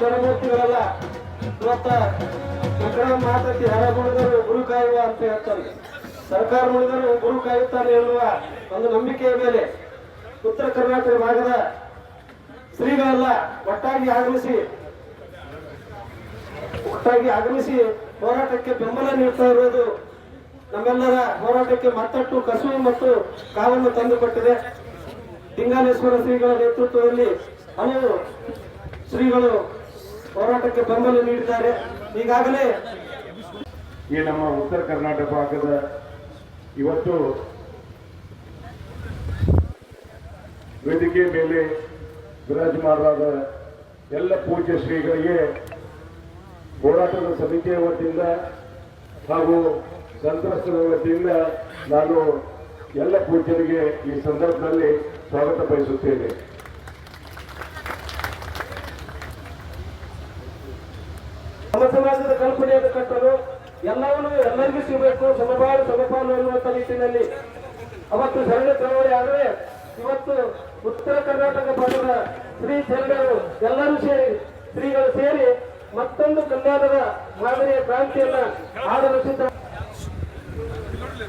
ಶರಣಮೂರ್ತಿಗಳಲ್ಲ ಇವತ್ತ ಮಕ್ಕಳ ಮಾತಕ್ಕೆ ಹರ ಮುಡಿದರು ಗುರು ಕಾಯುವ ಅಂತ ಹೇಳ್ತಾರೆ. ಸರ್ಕಾರ ನೋಡಿದರು ಗುರು ಕಾಯುತ್ತಾರೆ ಎನ್ನುವ ಒಂದು ನಂಬಿಕೆಯ ಮೇಲೆ ಉತ್ತರ ಕರ್ನಾಟಕ ಭಾಗದ ಶ್ರೀಗಳೆಲ್ಲ ಒಟ್ಟಾಗಿ ಆಗಮಿಸಿ ಒಟ್ಟಾಗಿ ಆಗಮಿಸಿ ಹೋರಾಟಕ್ಕೆ ಬೆಂಬಲ ನೀಡ್ತಾ ಇರೋದು ನಮ್ಮೆಲ್ಲರ ಹೋರಾಟಕ್ಕೆ ಮತ್ತಷ್ಟು ಕಸು ಮತ್ತು ಕಾವನ್ನು ತಂದುಕೊಟ್ಟಿದೆ. ಲಿಂಗಾಲೇಶ್ವರ ಶ್ರೀಗಳ ನೇತೃತ್ವದಲ್ಲಿ ಹಲವು ಶ್ರೀಗಳು ಹೋರಾಟಕ್ಕೆ ಬೆಂಬಲ ನೀಡಿದ್ದಾರೆ. ಈಗಾಗಲೇ ಈ ನಮ್ಮ ಉತ್ತರ ಕರ್ನಾಟಕ ಭಾಗದ ಇವತ್ತು ವೇದಿಕೆ ಮೇಲೆ ವಿರಾಜಮಾನರಾದ ಎಲ್ಲ ಪೂಜ್ಯ ಶ್ರೀಗಳಿಗೆ ಹೋರಾಟದ ಸಮಿತಿಯ ವತಿಯಿಂದ ಹಾಗೂ ಸಂತ್ರಸ್ತರ ವತಿಯಿಂದ ನಾನು ಎಲ್ಲ ಪೂಜ್ಯರಿಗೆ ಈ ಸಂದರ್ಭದಲ್ಲಿ ಸ್ವಾಗತ ಬಯಸುತ್ತೇನೆ. ಕಟ್ಟಲು ಎಲ್ಲವನ್ನೂ ಎಲ್ಲರಿಗೂ ಸಿಗಬೇಕು ಸಮಪಾಲು ಸಮಪಾಲು ಅನ್ನುವಂಥ ನಿಟ್ಟಿನಲ್ಲಿ. ಅವತ್ತು ಸರಳ ಚಳವಳಿ ಆದರೆ ಇವತ್ತು ಉತ್ತರ ಕರ್ನಾಟಕ ಭಾಗದ ಶ್ರೀ ಜನರು ಎಲ್ಲರೂ ಸೇರಿ, ಶ್ರೀಗಳು ಸೇರಿ ಮತ್ತೊಂದು ಕಲ್ಯಾಣದ ಮಾದರಿಯ ಕ್ರಾಂತಿಯನ್ನ ಆಡಲು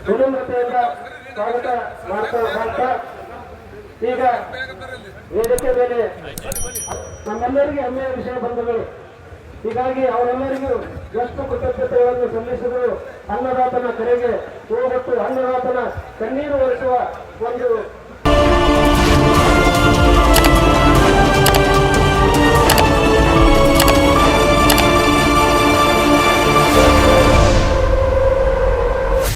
ವಿನಮ್ರತೆಯಿಂದ ಸ್ವಾಗತ ಮಾಡ್ತಾ ಮಾಡ್ತಾ ಈಗ ವೇದಿಕೆ ಮೇಲೆ ನಮ್ಮೆಲ್ಲರಿಗೆ ಹೆಮ್ಮೆಯ ವಿಷಯ ಬಂಧುಗಳು ಹೀಗಾಗಿ ಅವರೆಲ್ಲರಿಗೂ ಎಷ್ಟು ಕೃತಜ್ಞತೆಗಳನ್ನು ಸಲ್ಲಿಸಿದರು. ಅನ್ನದಾತನ ಕರೆಗೆ ಹೋಗೊಟ್ಟು ಅನ್ನದಾತನ ಕಣ್ಣೀರು ಒರೆಸುವ ಒಂದು